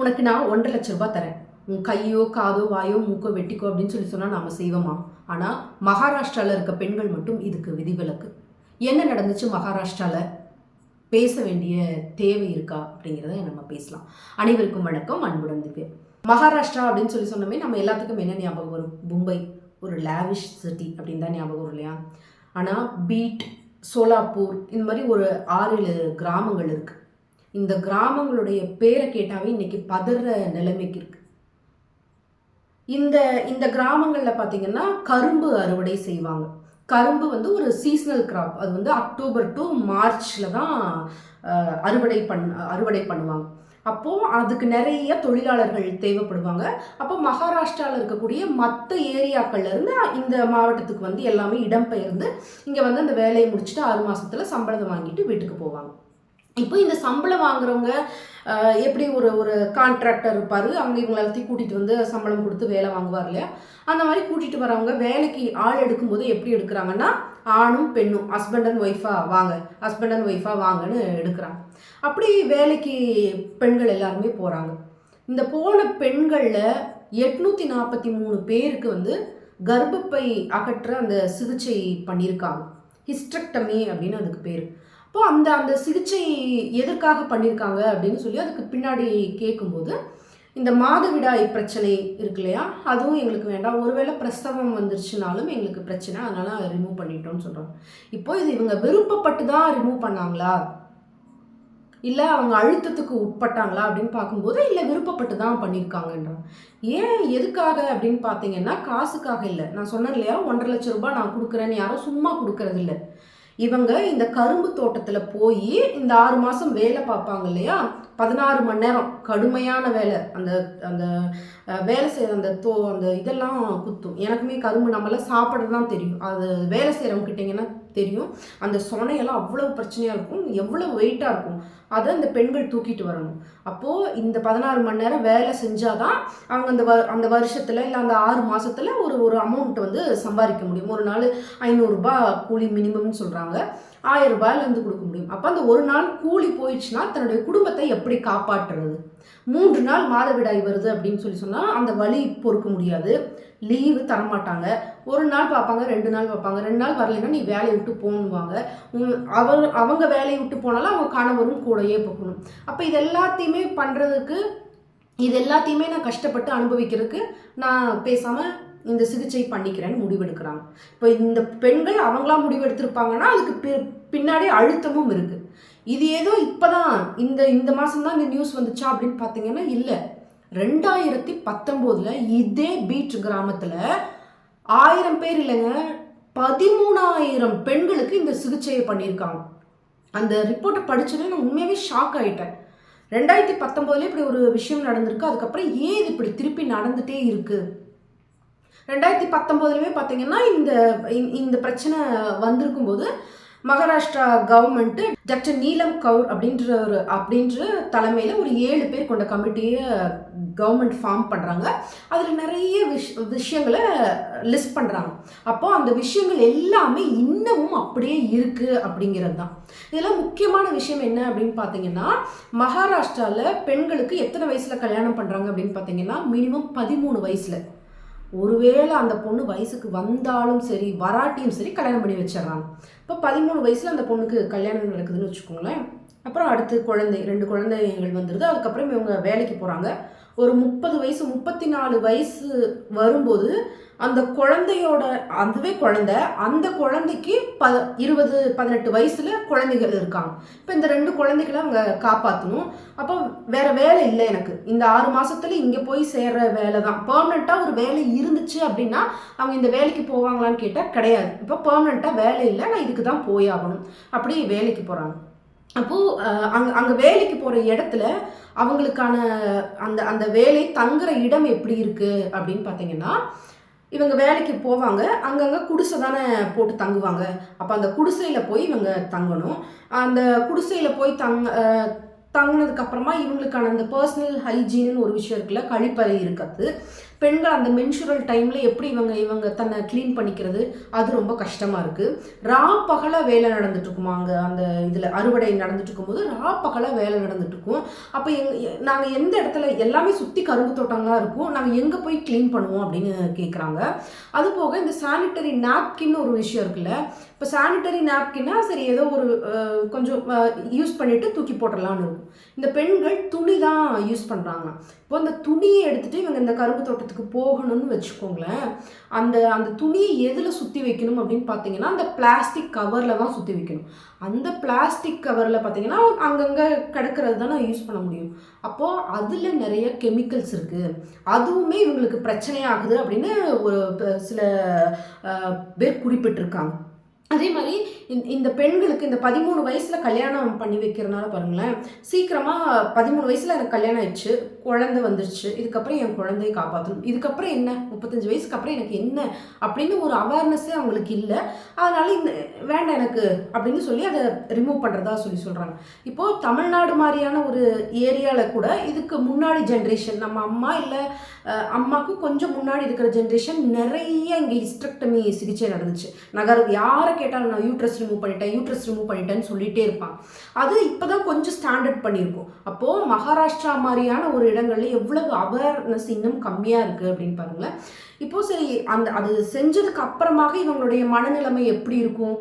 உனக்கு நான் ஒன்றரை லட்ச ரூபாய் தரேன். உன் கையோ காதோ வாயோ மூக்கோ வெட்டிக்கோ அப்படின்னு சொல்லி சொன்னால் நாம் செய்வோமா? ஆனால் மகாராஷ்டிராவில் இருக்க பெண்கள் மட்டும் இதுக்கு விதிவிலக்கு. என்ன நடந்துச்சு மகாராஷ்டிராவில் பேச வேண்டிய தேவை இருக்கா அப்படிங்கிறத நம்ம பேசலாம். அனைவருக்கும் வணக்கம் அன்புடன் திவ்யா. மகாராஷ்டிரா அப்படின்னு சொல்லி சொன்னோமே நம்ம எல்லாத்துக்கும் என்ன ஞாபகம் வரும்? மும்பை ஒரு லேவிஷ் சிட்டி அப்படின்னு தான் ஞாபகம் வரும் இல்லையா? ஆனால் பீட் சோலாப்பூர் இந்த மாதிரி ஒரு ஆறு ஏழு கிராமங்கள் இருக்குது இந்த கிராமங்களுடைய பேரை கேட்டாவே இன்னைக்கு பதற நிலைமைக்கு இருக்கு. இந்த இந்த கிராமங்களில் பார்த்தீங்கன்னா கரும்பு அறுவடை செய்வாங்க. கரும்பு வந்து ஒரு சீசனல் கிராப் அது வந்து அக்டோபர் டு மார்ச்சில் தான் அறுவடை பண் அறுவடை பண்ணுவாங்க. அப்போது அதுக்கு நிறைய தொழிலாளர்கள் தேவைப்படுவாங்க. அப்போ மகாராஷ்டிராவில் இருக்கக்கூடிய மற்ற ஏரியாக்கள்லேருந்து இந்த மாவட்டத்துக்கு வந்து எல்லாமே இடம்பெயர்ந்து இங்கே வந்து அந்த வேலையை முடிச்சுட்டு ஆறு மாதத்தில் சம்பளத்தை வாங்கிட்டு வீட்டுக்கு போவாங்க. இப்போ இந்த சம்பளம் வாங்குறவங்க எப்படி ஒரு ஒரு கான்ட்ராக்டர் இருப்பார் அவங்க இவங்களை எல்லாத்தையும் கூட்டிகிட்டு வந்து சம்பளம் கொடுத்து வேலை வாங்குவார் இல்லையா? அந்த மாதிரி கூட்டிகிட்டு வரவங்க வேலைக்கு ஆள் எடுக்கும்போது எப்படி எடுக்கிறாங்கன்னா ஆணும் பெண்ணும் ஹஸ்பண்ட் அண்ட் ஒய்ஃபாக வாங்க ஹஸ்பண்ட் அண்ட் ஒய்ஃபாக வாங்கன்னு எடுக்கிறாங்க. அப்படி வேலைக்கு பெண்கள் எல்லாருமே போகிறாங்க இந்த போன பெண்களில் எட்நூற்றி நாற்பத்தி மூணு பேருக்கு வந்து கர்ப்பப்பை அகற்ற அந்த சிகிச்சை பண்ணியிருக்காங்க. ஹிஸ்ட்ரக்டமி அப்படின்னு அதுக்கு பேர். அப்போ அந்த அந்த சிகிச்சை எதற்காக பண்ணியிருக்காங்க அப்படின்னு சொல்லி அதுக்கு பின்னாடி கேட்கும்போது இந்த மாதவிடாய் பிரச்சனை இருக்கு இல்லையா? அதுவும் எங்களுக்கு வேண்டாம். ஒருவேளை பிரசவம் வந்துருச்சுனாலும் எங்களுக்கு பிரச்சனை. அதனால ரிமூவ் பண்ணிட்டோம்னு சொல்கிறாங்க இப்போ இது இவங்க விருப்பப்பட்டு தான் ரிமூவ் பண்ணாங்களா? இல்லை அவங்க அழுத்தத்துக்கு உட்பட்டாங்களா அப்படின்னு பார்க்கும்போது இல்லை விருப்பப்பட்டு தான் பண்ணியிருக்காங்கன்றான் ஏன் எதுக்காக அப்படின்னு பார்த்தீங்கன்னா காசுக்காக இல்லை. நான் சொன்னேன் இல்லையா? ஒன்றரை லட்ச ரூபாய் நான் கொடுக்குறேன்னு யாரும் சும்மா கொடுக்கறது இல்லை இவங்க இந்த கரும்பு தோட்டத்தில் போய் இந்த ஆறு மாதம் வேலை பார்ப்பாங்க இல்லையா? பதினாறு மணி நேரம் கடுமையான வேலை. அந்த அந்த வேலை செய்கிற அந்த தோ அந்த இதெல்லாம் குத்தும். எனக்குமே கரும்பு நம்மளாம் சாப்பிட தான் தெரியும். அது வேலை செய்கிறவங்க கிட்டிங்கன்னா தெரியும். அந்த சொனையெல்லாம் அவ்வளோ பிரச்சனையாக இருக்கும். எவ்வளோ வெயிட்டாக இருக்கும். அதை அந்த பெண்கள் தூக்கிட்டு வரணும். அப்போது இந்த பதினாறு மணி நேரம் வேலை செஞ்சாதான் அவங்க அந்த வ அந்த வருஷத்தில் இல்லை அந்த ஆறு மாதத்தில் ஒரு ஒரு அமௌண்ட் வந்து சம்பாதிக்க முடியும். ஒரு நாள் ஐநூறுரூபா கூலி மினிமம்னு சொல்கிறாங்க ஆயிரம் ரூபாயிலேருந்து கொடுக்க முடியும். அப்போ அந்த ஒரு நாள் கூலி போயிடுச்சுன்னா தன்னுடைய குடும்பத்தை எப்படி காப்பாற்றுறது? மூன்று நாள் மாதவிடாய் வருது அப்படின்னு சொல்லி சொன்னால் அந்த வலி பொறுக்க முடியாது. லீவு தரமாட்டாங்க. ஒரு நாள் பார்ப்பாங்க ரெண்டு நாள் பார்ப்பாங்க. ரெண்டு நாள் வரலைன்னா நீ வேலையை விட்டு போகணுவாங்க அவங்க அவர் அவங்க வேலையை விட்டு போனாலும் அவங்க கணவரும் கூடயே போகணும். அப்போ இது எல்லாத்தையுமே பண்ணுறதுக்கு இது எல்லாத்தையுமே நான் கஷ்டப்பட்டு அனுபவிக்கிறதுக்கு நான் பேசாமல் இந்த சிகிச்சை பண்ணிக்கிறேன்னு முடிவெடுக்கிறாங்க. இப்போ இந்த பெண்கள் அவங்களா முடிவெடுத்திருப்பாங்கன்னா அதுக்கு பி- பின்னாடி அழுத்தமும் இருக்குது இது ஏதோ இப்போ தான் இந்த இந்த மாதம் தான் இந்த நியூஸ் வந்துச்சா அப்படின்னு பார்த்தீங்கன்னா இல்லை. ரெண்டாயிரத்தி பத்தொம்போதில் இதே பீச் கிராமத்தில் ஆயிரம் பேர் இல்லைங்க பதிமூணாயிரம் பெண்களுக்கு இந்த சிகிச்சையை பண்ணியிருக்காங்க. அந்த ரிப்போர்ட்டை படித்ததே நான் உண்மையாகவே ஷாக் ஆகிட்டேன் ரெண்டாயிரத்தி பத்தொம்போதுல இப்படி ஒரு விஷயம் நடந்திருக்கு அதுக்கப்புறம் ஏன் இது இப்படி திருப்பி நடந்துகிட்டே இருக்குது ரெண்டாயிரத்தி பத்தொம்போதுலேயுமே பார்த்தீங்கன்னா இந்த இந்த- இந்த பிரச்சனை வந்திருக்கும் போது மகாராஷ்டிரா கவர்மெண்ட்டு டாக்டர் நீலம் கவுர் அப்படின்ற ஒரு அப்படின்ற தலைமையில் ஒரு ஏழு பேர் கொண்ட கமிட்டியை கவர்மெண்ட் ஃபார்ம் பண்ணுறாங்க அதில் நிறைய விஷ் விஷயங்களை லிஸ்ட் பண்ணுறாங்க அப்போ அந்த விஷயங்கள் எல்லாமே இன்னமும் அப்படியே இருக்குது அப்படிங்கிறது தான். இதில் முக்கியமான விஷயம் என்ன அப்படின்னு பார்த்தீங்கன்னா மகாராஷ்டிராவில் பெண்களுக்கு எத்தனை வயசில் கல்யாணம் பண்ணுறாங்க அப்படின்னு பார்த்தீங்கன்னா மினிமம் பதிமூணு வயசில். ஒருவேளை அந்த பொண்ணு வயசுக்கு வந்தாலும் சரி வராட்டியும் சரி கல்யாணம் பண்ணி வச்சிடுறாங்க. இப்போ பதிமூணு வயசில் அந்த பொண்ணுக்கு கல்யாணம் நடக்குதுன்னு வச்சுக்கோங்களேன். அப்புறம் அடுத்து குழந்தை ரெண்டு குழந்தைகள் வந்துடுது அதுக்கப்புறம் இவங்க வேலைக்கு போகிறாங்க ஒரு முப்பது வயசு முப்பத்தி நாலு வயசு வரும்போது அந்த குழந்தையோட அதுவே குழந்தை அந்த குழந்தைக்கு ப இருபது பதினெட்டு வயசுல குழந்தைகள் இருக்காங்க. இப்போ இந்த ரெண்டு குழந்தைகளை அவங்க காப்பாற்றணும் அப்போ வேற வேலை இல்லை எனக்கு. இந்த ஆறு மாசத்துல இங்கே போய் சேர்ற வேலை தான். பெர்மனெண்ட்டாக ஒரு வேலை இருந்துச்சு அப்படின்னா அவங்க இந்த வேலைக்கு போவாங்களான்னு கேட்டால் கிடையாது. இப்போ பெர்மனெண்ட்டாக வேலை இல்லை நான் இதுக்கு தான் போய் ஆகணும். அப்படி வேலைக்கு போகிறாங்க அப்போது அங்கே அங்கே வேலைக்கு போகிற இடத்துல அவங்களுக்கான அந்த அந்த வேலை தங்குற இடம் எப்படி இருக்குது அப்படின்னு பார்த்தீங்கன்னா இவங்க வேலைக்கு போவாங்க. அங்கங்கே குடிசை தானே போட்டு தங்குவாங்க. அப்போ அந்த குடிசையில் போய் இவங்க தங்கணும். அந்த குடிசையில் போய் தங்க தங்கினதுக்கப்புறமா இவங்களுக்கான அந்த பர்சனல் ஹைஜீன்னு ஒரு விஷயம் இருக்குல்ல கழிப்பறை இருக்கிறது. பெண்கள் அந்த மென்சுரல் டைமில் எப்படி இவங்க இவங்க தன்னை க்ளீன் பண்ணிக்கிறது? அது ரொம்ப கஷ்டமாக இருக்குது ரா பகலாக வேலை நடந்துட்டு இருக்குமா? அங்கே அந்த இதில் அறுவடை நடந்துட்டு இருக்கும்போது ரா பகலாக வேலை நடந்துட்டு இருக்கும். அப்போ எங் நாங்கள் எந்த இடத்துல எல்லாமே சுற்றி கரும்பு தோட்டங்களாக இருக்கும் நாங்கள் எங்கே போய் க்ளீன் பண்ணுவோம் அப்படின்னு கேட்குறாங்க அது போக இந்த சானிட்டரி நாப்கின்னு ஒரு விஷயம் இருக்குல்ல இப்போ சானிட்டரி நாப்கின்னா சரி ஏதோ ஒரு கொஞ்சம் யூஸ் பண்ணிவிட்டு தூக்கி போட்டுடலான்னு இருக்கும். இந்த பெண்கள் துணி தான் யூஸ் பண்ணுறாங்க இப்போ அந்த துணியை எடுத்துகிட்டு இவங்க இந்த கரும்பு தோட்டத்துக்கு போகணும்னு வச்சுக்கோங்களேன். அந்த அந்த துணியை எதில் சுற்றி வைக்கணும் அப்படின்னு பார்த்தீங்கன்னா அந்த பிளாஸ்டிக் கவரில் தான் சுற்றி வைக்கணும். அந்த பிளாஸ்டிக் கவரில் பார்த்தீங்கன்னா அங்கங்கே கிடக்கிறது தான் நான் யூஸ் பண்ண முடியும். அப்போது அதில் நிறைய கெமிக்கல்ஸ் இருக்குது அதுவுமே இவங்களுக்கு பிரச்சனையாகுது அப்படின்னு ஒரு சில பேர் குறிப்பிட்டிருக்காங்க. அதே மாதிரி இந்த- இந்த பெண்களுக்கு இந்த பதிமூணு வயசில் கல்யாணம் பண்ணி வைக்கிறனால பாருங்களேன் சீக்கிரமாக பதிமூணு வயசில் எனக்கு கல்யாணம் ஆயிடுச்சு. குழந்தை வந்துருச்சு. இதுக்கப்புறம் என் குழந்தையை காப்பாற்றணும் இதுக்கப்புறம் என்ன? முப்பத்தஞ்சு வயசுக்கு அப்புறம் எனக்கு என்ன? அப்படின்னு ஒரு அவேர்னஸே அவங்களுக்கு இல்லை. அதனால இந்த வேண்டாம் எனக்கு அப்படின்னு சொல்லி அதை ரிமூவ் பண்ணுறதா சொல்லி சொல்கிறாங்க இப்போது தமிழ்நாடு மாதிரியான ஒரு ஏரியாவில் கூட இதுக்கு முன்னாடி ஜென்ரேஷன் நம்ம அம்மா இல்லை அம்மாவுக்கு கொஞ்சம் முன்னாடி இருக்கிற ஜென்ரேஷன் நிறைய இங்கே ஹிஸ்ட்ரக்டமி சிகிச்சை நடந்துச்சு. நகர் யாரை கேட்டாலும் நான் யூட்ரஸ் ரிமூவ் பண்ணிட்டேன் யூட்ரஸ் ரிமூவ் பண்ணிட்டேன்னு சொல்லிகிட்டே இருப்பான் அது இப்போ தான் கொஞ்சம் ஸ்டாண்டர்ட் பண்ணியிருக்கோம். அப்போது மகாராஷ்டிரா மாதிரியான ஒரு இடங்கள்ல எவ்வளவு அவேர்னஸ் இன்னும் கம்மியாக இருக்குது அப்படின்னு பாருங்களேன். இப்போ சரி அந்த அது செஞ்சதுக்கு அப்புறமாக இவங்களுடைய மனநிலைமை எப்படி இருக்கும்?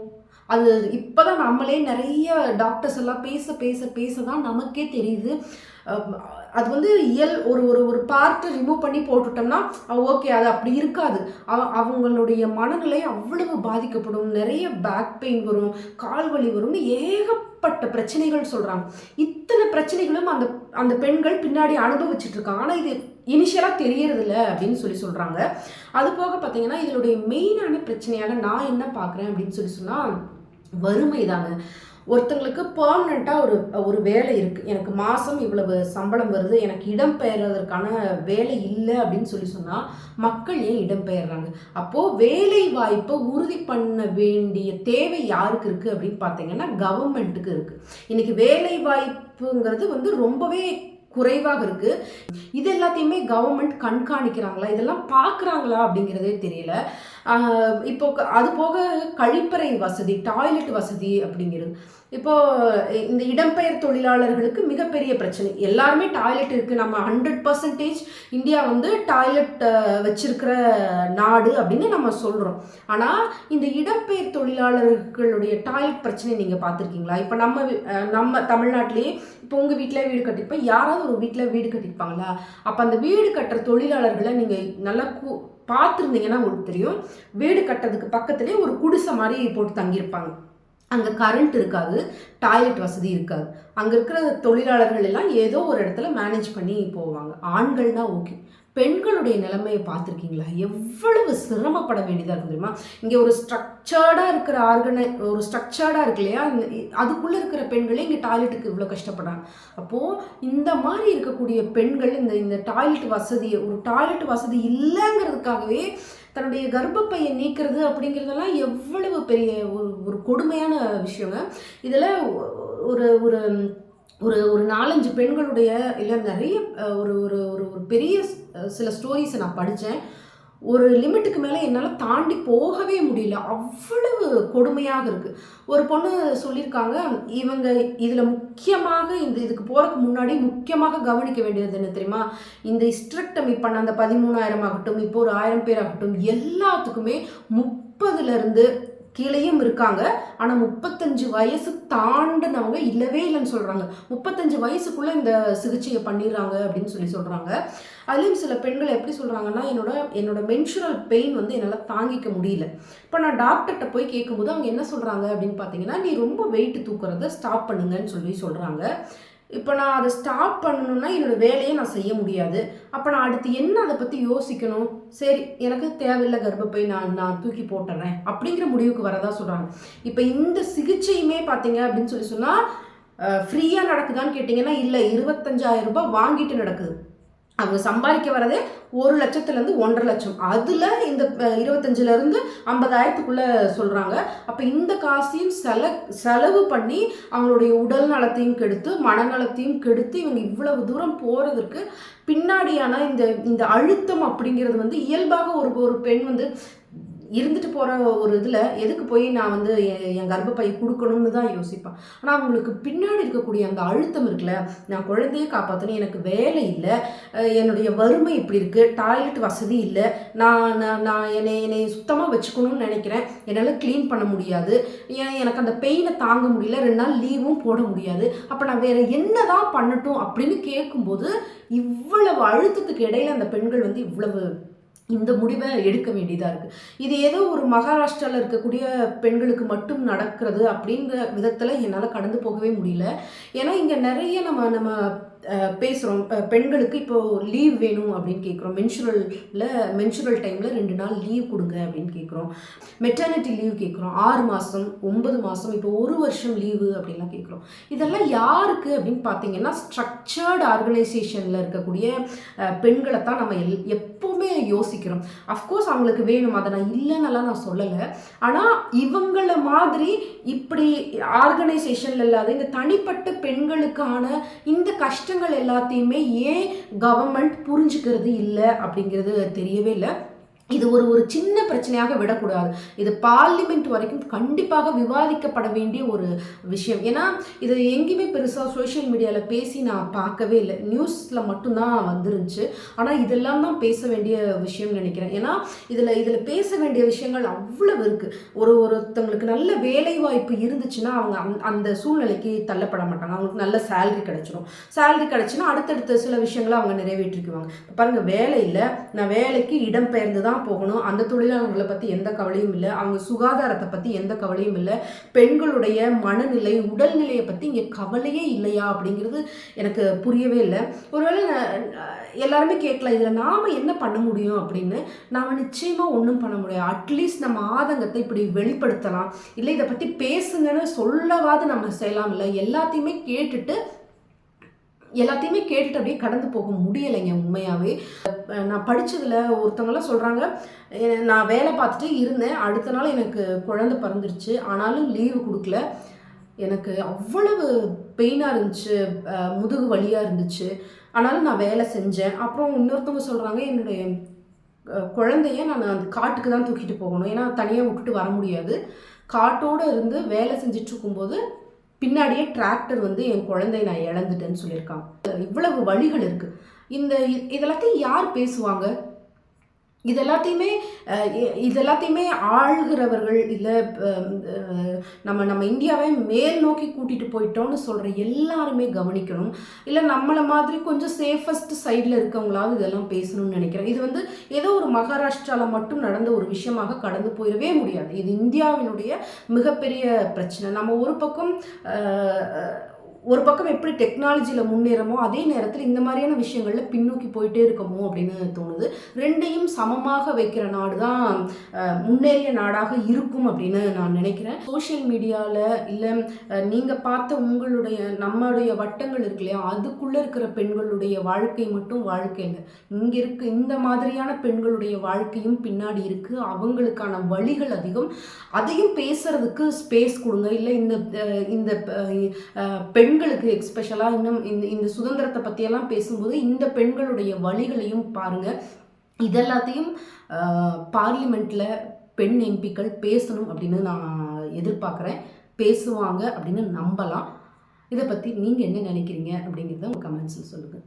அது இப்போதான் நம்மளே நிறைய டாக்டர்ஸ் எல்லாம் பேச பேச பேச தான் நமக்கே தெரியுது. அது வந்து இயல் ஒரு ஒரு ஒரு பார்ட்டு ரிமூவ் பண்ணி போட்டுட்டோம்னா ஓகே அது அப்படி இருக்காது. அவ- அவங்களுடைய மனநிலை அவ்வளவு பாதிக்கப்படும். நிறைய பேக் பெயின் வரும் கால் வலி வரும்னு ஏகப்பட்ட பிரச்சனைகள் சொல்கிறாங்க இத்தனை பிரச்சனைகளும் அந்த அந்த பெண்கள் பின்னாடி அனுபவிச்சுட்டு இருக்காங்க. ஆனால் இது இனிஷியலாக தெரியறதில்ல அப்படின்னு சொல்லி சொல்கிறாங்க அது போக பார்த்தீங்கன்னா இதனுடைய மெயினான பிரச்சனையாக நான் என்ன பார்க்குறேன் அப்படின்னு சொல்லி சொன்னால் வறுமை தாங்க. ஒருத்தங்களுக்கு பர்மனெண்ட்டாக ஒரு ஒரு வேலை இருக்குது எனக்கு மாதம் இவ்வளவு சம்பளம் வருது எனக்கு இடம் பெயர்வதற்கான வேலை இல்லை அப்படின்னு சொல்லி சொன்னால் மக்கள் ஏன் இடம் பெயர்றாங்க? அப்போது வேலை வாய்ப்பை உறுதி பண்ண வேண்டிய தேவை யாருக்கு இருக்குது அப்படின்னு பார்த்தீங்கன்னா கவர்மெண்ட்டுக்கு இருக்குது இன்றைக்கி வேலை வாய்ப்புங்கிறது வந்து ரொம்பவே குறைவாக இருக்குது இது எல்லாத்தையுமே கவர்மெண்ட் கண்காணிக்கிறாங்களா? இதெல்லாம் பார்க்குறாங்களா அப்படிங்கிறதே தெரியல. இப்போ க- அது போக கழிப்பறை வசதி டாய்லெட் வசதி அப்படிங்கிறது. இப்போது இந்த இடம்பெயர் தொழிலாளர்களுக்கு மிகப்பெரிய பிரச்சனை. எல்லாருமே டாய்லெட் இருக்குது நம்ம ஹண்ட்ரட் பர்சன்டேஜ் இந்தியா வந்து டாய்லெட் வச்சிருக்கிற நாடு அப்படின்னு நம்ம சொல்கிறோம் ஆனால் இந்த இடம்பெயர் தொழிலாளர்களுடைய டாய்லெட் பிரச்சனை நீங்கள் பார்த்துருக்கீங்களா? இப்போ நம்ம நம்ம தமிழ்நாட்டிலேயே இப்போ உங்கள் வீட்டில் வீடு கட்டிருப்போம் யாராவது ஒரு வீட்டில் வீடு கட்டியிருப்பாங்களா அப்போ அந்த வீடு கட்டுற தொழிலாளர்களை நீங்கள் நல்லா கூ பார்த்துருந்தீங்கன்னா உங்களுக்கு தெரியும். வீடு கட்டுறதுக்கு பக்கத்துலேயே ஒரு குடிசை மாதிரி போட்டு தங்கியிருப்பாங்க. அங்கே கரண்ட் இருக்காது டாய்லெட் வசதி இருக்காது. அங்கே இருக்கிற தொழிலாளர்கள் எல்லாம் ஏதோ ஒரு இடத்துல மேனேஜ் பண்ணி போவாங்க. ஆண்கள்னா ஓகே பெண்களுடைய நிலைமையை பார்த்துருக்கீங்களா? எவ்வளவு சிரமப்பட வேண்டியதாக இருக்கும் தெரியுமா? இங்கே ஒரு ஸ்ட்ரக்சர்டாக இருக்கிற ஆர்கனை ஒரு ஸ்ட்ரக்சர்டாக இருக்கு இல்லையா? இந்த- அதுக்குள்ளே இருக்கிற பெண்களே இங்கே டாய்லெட்டுக்கு இவ்வளோ கஷ்டப்படுறாங்க. அப்போது இந்த மாதிரி இருக்கக்கூடிய பெண்கள் இந்த இந்த டாய்லெட் வசதியை ஒரு டாய்லெட் வசதி இல்லைங்கிறதுக்காகவே தன்னுடைய கர்ப்பப்பையை நீக்கிறது அப்படிங்கிறதெல்லாம் எவ்வளவு பெரிய ஒரு ஒரு கொடுமையான விஷயங்க. இதில் ஒரு ஒரு ஒரு ஒரு நாலஞ்சு பெண்களுடைய இல்லை நிறைய ஒரு ஒரு ஒரு ஒரு பெரிய சில ஸ்டோரிஸை நான் படித்தேன் ஒரு லிமிட்டுக்கு மேலே என்னால் தாண்டி போகவே முடியல. அவ்வளவு கொடுமையாக இருக்குது ஒரு பொண்ணு சொல்லியிருக்காங்க இவங்க இதில் முக்கியமாக இந்த இதுக்கு போகிறதுக்கு முன்னாடி முக்கியமாக கவனிக்க வேண்டியது என்ன தெரியுமா? இந்த ஹிஸ்ட்ரக்டமி பண்ண அந்த பதிமூணாயிரம் ஆகட்டும் இப்போ ஒரு ஆயிரம் பேர் ஆகட்டும் எல்லாத்துக்குமே முப்பதுலேருந்து கீழேயும் இருக்காங்க. ஆனால் முப்பத்தஞ்சு வயசு தாண்டினவங்க இல்லவே இல்லைன்னு சொல்கிறாங்க முப்பத்தஞ்சு வயசுக்குள்ளே இந்த சிகிச்சையை பண்ணிடுறாங்க அப்படின்னு சொல்லி சொல்கிறாங்க அதுலேயும் சில பெண்கள் எப்படி சொல்கிறாங்கன்னா என்னோட என்னோட மென்சுரல் பெயின் வந்து என்னால் தாங்கிக்க முடியல. இப்போ நான் டாக்டர்கிட்ட போய் கேட்கும்போது அவங்க என்ன சொல்கிறாங்க அப்படின்னு பார்த்தீங்கன்னா நீ ரொம்ப வெயிட் தூக்குறத ஸ்டாப் பண்ணுங்கன்னு சொல்லி சொல்கிறாங்க இப்போ நான் அதை ஸ்டாப் பண்ணணும்னா என்னோட வேலையை நான் செய்ய முடியாது. அப்போ நான் அடுத்து என்ன அதை பற்றி யோசிக்கணும்? சரி எனக்கு தேவையில்லை கர்ப்பப்பை நான் நான் தூக்கி போட்டுறேன். அப்படிங்கிற முடிவுக்கு வரதா சொல்கிறாங்க இப்போ இந்த சிகிச்சையுமே பார்த்தீங்க அப்படின்னு சொல்லி சொன்னால் ஃப்ரீயாக நடக்குதான்னு கேட்டிங்கன்னா இல்லை இருபத்தஞ்சாயிரம் ரூபாய் வாங்கிட்டு நடக்குது. அவங்க சம்பாதிக்க வரதே ஒரு லட்சத்துலேருந்து ஒன்றரை லட்சம். அதில் இந்த இருபத்தஞ்சிலேருந்து ஐம்பதாயிரத்துக்குள்ளே சொல்கிறாங்க அப்போ இந்த காசையும் செல செலவு பண்ணி அவங்களுடைய உடல் நலத்தையும் கெடுத்து மனநலத்தையும் கெடுத்து இவங்க இவ்வளவு தூரம் போகிறதுக்கு பின்னாடியான இந்த இந்த அழுத்தம் அப்படிங்கிறது வந்து இயல்பாக ஒரு ஒரு பெண் வந்து இருந்துட்டு போகிற ஒரு இதில் எதுக்கு போய் நான் வந்து என் கர்ப்பப்பை கொடுக்கணும்னு தான் யோசிப்பேன். ஆனால் அவங்களுக்கு பின்னாடி இருக்கக்கூடிய அந்த அழுத்தம் இருக்குல்ல நான் குழந்தையை காப்பாற்றணும் எனக்கு வேலை இல்லை என்னுடைய வறுமை இப்படி இருக்குது டாய்லெட் வசதி இல்லை நான் நான் நான் என்னை என்னை சுத்தமாக வச்சுக்கணும்னு நினைக்கிறேன் என்னால் க்ளீன் பண்ண முடியாது ஏன் எனக்கு அந்த பெயினை தாங்க முடியல ரெண்டு நாள் லீவும் போட முடியாது அப்போ நான் வேறு என்ன தான் பண்ணட்டும் அப்படின்னு கேட்கும்போது இவ்வளவு அழுத்தத்துக்கு இடையில அந்த பெண்கள் வந்து இவ்வளவு இந்த முடிவை எடுக்க வேண்டியதாக இருக்குது இது ஏதோ ஒரு மகாராஷ்டிராவில் இருக்கக்கூடிய பெண்களுக்கு மட்டும் நடக்கிறது அப்படிங்கிற விதத்தில் என்னால் கடந்து போகவே முடியல. ஏன்னா இங்கே நிறைய நம்ம நம்ம பேசுகிறோம் பெண்களுக்கு இப்போது லீவ் வேணும் அப்படின்னு கேட்குறோம் மென்சுரலில் மென்சுரல் டைமில் ரெண்டு நாள் லீவ் கொடுங்க அப்படின்னு கேட்குறோம் மெட்டர்னிட்டி லீவ் கேட்குறோம் ஆறு மாதம் ஒன்பது மாதம் இப்போ ஒரு வருஷம் லீவு அப்படின்லாம் கேட்குறோம் இதெல்லாம் யாருக்கு அப்படின்னு பார்த்தீங்கன்னா ஸ்ட்ரக்சர்டு ஆர்கனைசேஷனில் இருக்கக்கூடிய பெண்களை தான் நம்ம எல் எப்போவுமே யோசிக்கிறோம். அஃப்கோர்ஸ் அவங்களுக்கு வேணும். அதை நான் இல்லைன்னெல்லாம் நான் சொல்லலை. ஆனால் இவங்கள மாதிரி இப்படி ஆர்கனைசேஷன்ல இல்லாத இந்த தனிப்பட்ட பெண்களுக்கான இந்த கஷ்டங்கள் எல்லாத்தையுமே ஏன் கவர்மெண்ட் புரிஞ்சுக்கிறது இல்லை அப்படிங்கிறது தெரியவே இல்லை. இது ஒரு ஒரு சின்ன பிரச்சனையாக விடக்கூடாது. இது பார்லிமெண்ட் வரைக்கும் கண்டிப்பாக விவாதிக்கப்பட வேண்டிய ஒரு விஷயம். ஏன்னா இது எங்கேயுமே பெருசாக சோஷியல் மீடியாவில் பேசி நான் பார்க்கவே இல்லை. நியூஸில் மட்டும்தான் வந்துருந்துச்சு. ஆனால் இதெல்லாம் தான் பேச வேண்டிய விஷயம்னு நினைக்கிறேன். ஏன்னா இதில் இதில் பேச வேண்டிய விஷயங்கள் அவ்வளவு இருக்குது ஒரு ஒருத்தவங்களுக்கு நல்ல வேலை வாய்ப்பு இருந்துச்சுன்னா அவங்க அந்த அந்த சூழ்நிலைக்கு தள்ளப்பட மாட்டாங்க. அவங்களுக்கு நல்ல சேலரி கிடச்சிரும். சேலரி கிடச்சுன்னா அடுத்தடுத்த சில விஷயங்களை அவங்க நிறைவேற்றிக்குவாங்க. பாருங்கள் வேலை இல்லை. நான் வேலைக்கு இடம்பெயர்ந்து தான் போகணும். அந்த தொழிலாளர்களை பற்றி எந்த கவலையும் இல்லை. அவங்க சுகாதாரத்தை பற்றி எந்த கவலையும் இல்லை. பெண்களுடைய மனநிலை உடல்நிலையை பற்றி இங்கே கவலையே இல்லையா அப்படிங்கிறது எனக்கு புரியவே இல்லை. ஒருவேளை எல்லாருமே கேட்கலாம். இதில் நாம் என்ன பண்ண முடியும் அப்படின்னு? நாம் நிச்சயமாக ஒன்றும் பண்ண முடியாது. அட்லீஸ்ட் நம்ம ஆதங்கத்தை இப்படி வெளிப்படுத்தலாம். இல்லை இதை பற்றி பேசுங்கன்னு சொல்லவாது நம்ம செய்யலாம் இல்லை. எல்லாத்தையுமே கேட்டுட்டு எல்லாத்தையுமே கேட்டுட்டு அப்படியே கடந்து போக முடியலைங்க உண்மையாகவே நான் படித்ததில் ஒருத்தவங்களாம் சொல்கிறாங்க நான் வேலை பார்த்துட்டு இருந்தேன் அடுத்த நாள் எனக்கு குழந்தை பிறந்துருச்சு ஆனாலும் லீவு கொடுக்கல. எனக்கு அவ்வளவு பெயினாக இருந்துச்சு முதுகு வலியாக இருந்துச்சு. ஆனாலும் நான் வேலை செஞ்சேன். அப்புறம் இன்னொருத்தவங்க சொல்கிறாங்க என்னுடைய குழந்தைய நான் அந்த காட்டுக்கு தான் தூக்கிட்டு போகணும். ஏன்னா தனியாக விட்டுட்டு வர முடியாது. காட்டோடு இருந்து வேலை செஞ்சிட்ருக்கும்போது பின்னாடியே டிராக்டர் வந்து என் குழந்தைய நான் இழந்துட்டேன்னு சொல்லியிருக்கான். இவ்வளவு வழிகள் இருக்குது இந்த இதெல்லாத்தையும் யார் பேசுவாங்க? இது எல்லாத்தையுமே இது எல்லாத்தையுமே ஆள்கிறவர்கள் இல்லை நம்ம நம்ம இந்தியாவை மேல் நோக்கி கூட்டிகிட்டு போயிட்டோம்னு சொல்கிற எல்லாருமே கவனிக்கணும். இல்லை நம்மளை மாதிரி கொஞ்சம் சேஃபஸ்ட் சைடில் இருக்கவங்களாவது இதெல்லாம் பேசணும்னு நினைக்கிறேன். இது வந்து ஏதோ ஒரு மகாராஷ்டிராவில் மட்டும் நடந்த ஒரு விஷயமாக கடந்து போயிடவே முடியாது. இது இந்தியாவினுடைய மிகப்பெரிய பிரச்சனை. நம்ம ஒரு பக்கம் ஒரு பக்கம் எப்படி டெக்னாலஜியில் முன்னேறமோ அதே நேரத்தில் இந்த மாதிரியான விஷயங்களில் பின்னோக்கி போயிட்டே இருக்கமோ அப்படின்னு தோணுது. ரெண்டையும் சமமாக வைக்கிற நாடு தான் முன்னேறிய நாடாக இருக்கும் அப்படின்னு நான் நினைக்கிறேன். சோஷியல் மீடியாவில் இல்லை நீங்கள் பார்த்த உங்களுடைய நம்மளுடைய வட்டங்கள் இருக்கு இல்லையா? அதுக்குள்ளே இருக்கிற பெண்களுடைய வாழ்க்கை மட்டும் வாழ்க்கை இல்லை. இங்கே இருக்க இந்த மாதிரியான பெண்களுடைய வாழ்க்கையும் பின்னாடி இருக்குது அவங்களுக்கான வழிகள் அதிகம். அதையும் பேசுறதுக்கு ஸ்பேஸ் கொடுங்க. இல்லை இந்த இந்த பெண் பெண்களுக்கு எக்ஸ்பெஷலாக இன்னும் இந்த இந்த சுதந்திரத்தை பற்றியெல்லாம் பேசும்போது இந்த பெண்களுடைய வழிகளையும் பாருங்கள் இதெல்லாத்தையும் பார்லிமெண்ட்டில் பெண் எம்பிக்கள் பேசணும் அப்படின்னு நான் எதிர்பார்க்குறேன். பேசுவாங்க அப்படின்னு நம்பலாம். இதை பற்றி நீங்கள் என்ன நினைக்கிறீங்க அப்படிங்கிறத உங்கள் கமெண்ட்ஸில் சொல்லுங்கள்